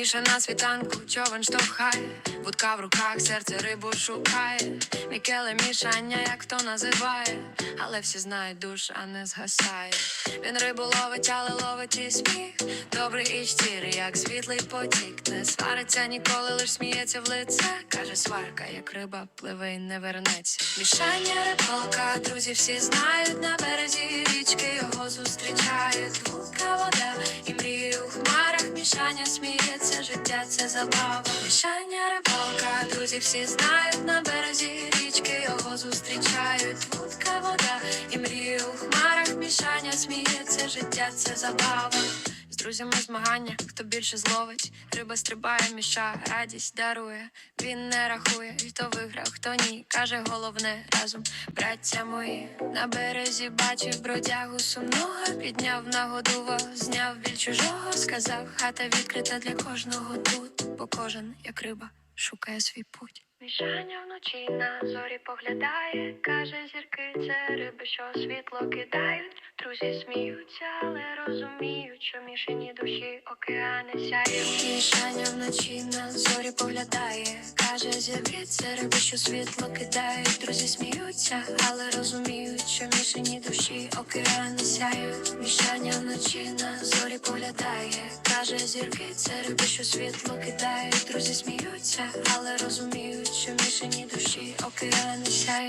Міша на світанку, човен штовхає, вудка в руках, серце рибу шукає. Мікеле мішання, як хто називає, але всі знають, душа не згасає. Він рибу ловить, але ловить і сміх. Добрий і щирий, як світлий потік. Не свариться ніколи, лиш сміється в лице. Каже, сварка, як риба, пливе і не вернеться. Мішання рибалка, друзі всі знають на березі річки його зустрічають. Вудка вода і мрії у хмарах. Мішання сміється, життя це забава. Мішання рибалка, друзі всі знають на березі річки його зустрічають. Вудка вода і мрії у хмарах. Мішання сміється, життя це забава. Друзями змагання, хто більше зловить, риба стрибає, міша, радість дарує. Він не рахує, хто виграв, хто ні. Каже, головне разом, браття мої. На березі бачив бродягу сумного, підняв нагодував, зняв біль чужого, сказав, хата відкрита для кожного тут, бо кожен, як риба, шукає свій путь. Мішання вночі на зорі поглядає, каже, зірки це риби, що світло кидають. Друзі сміються, але розуміють, що мішані душі океани сяють. Мішання вночі на зорі поглядає, каже, зірки це риби, що світло кидають. Друзі сміються, але розуміють, що мішані душі океани сяють. Мішання вночі на зорі поглядає, каже, зірки це риби, що світло кидають. Друзі сміються, але розуміють, що мішані душі океани сяють.